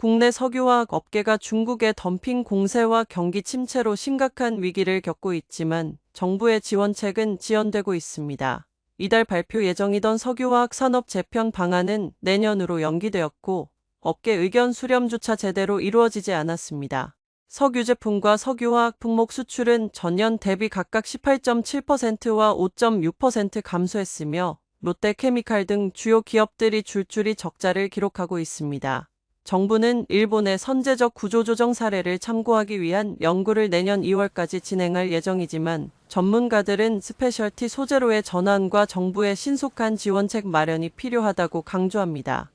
국내 석유화학 업계가 중국의 덤핑 공세와 경기 침체로 심각한 위기를 겪고 있지만 정부의 지원책은 지연되고 있습니다. 이달 발표 예정이던 석유화학 산업 재편 방안은 내년으로 연기되었고 업계 의견 수렴조차 제대로 이루어지지 않았습니다. 석유 제품과 석유화학 품목 수출은 전년 대비 각각 18.7%와 5.6% 감소했으며 롯데케미칼 등 주요 기업들이 줄줄이 적자를 기록하고 있습니다. 정부는 일본의 선제적 구조조정 사례를 참고하기 위한 연구를 내년 2월까지 진행할 예정이지만 전문가들은 스페셜티 소재로의 전환과 정부의 신속한 지원책 마련이 필요하다고 강조합니다.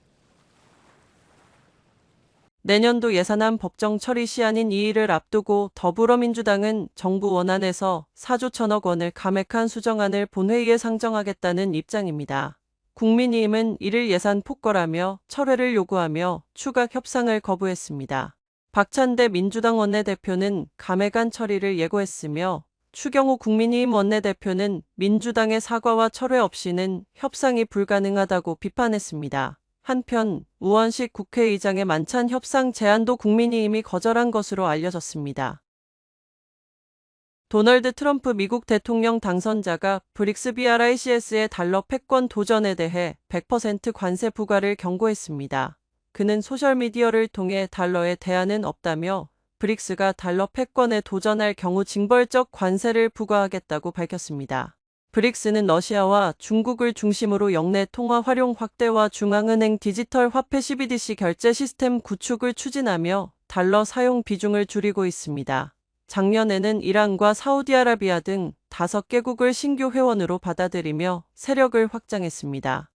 내년도 예산안 법정 처리 시한인 2일을 앞두고 더불어민주당은 정부 원안에서 4조 천억 원을 감액한 수정안을 본회의에 상정하겠다는 입장입니다. 국민의힘은 이를 예산 폭거라며 철회를 요구하며 추가 협상을 거부했습니다. 박찬대 민주당 원내대표는 감액안 처리를 예고했으며 추경호 국민의힘 원내대표는 민주당의 사과와 철회 없이는 협상이 불가능하다고 비판했습니다. 한편 우원식 국회의장의 만찬 협상 제안도 국민의힘이 거절한 것으로 알려졌습니다. 도널드 트럼프 미국 대통령 당선자가 브릭스 BRICS의 달러 패권 도전에 대해 100% 관세 부과를 경고했습니다. 그는 소셜미디어를 통해 달러에 대안은 없다며 브릭스가 달러 패권에 도전할 경우 징벌적 관세를 부과하겠다고 밝혔습니다. 브릭스는 러시아와 중국을 중심으로 역내 통화 활용 확대와 중앙은행 디지털 화폐 CBDC 결제 시스템 구축을 추진하며 달러 사용 비중을 줄이고 있습니다. 작년에는 이란과 사우디아라비아 등 다섯 개국을 신규 회원으로 받아들이며 세력을 확장했습니다.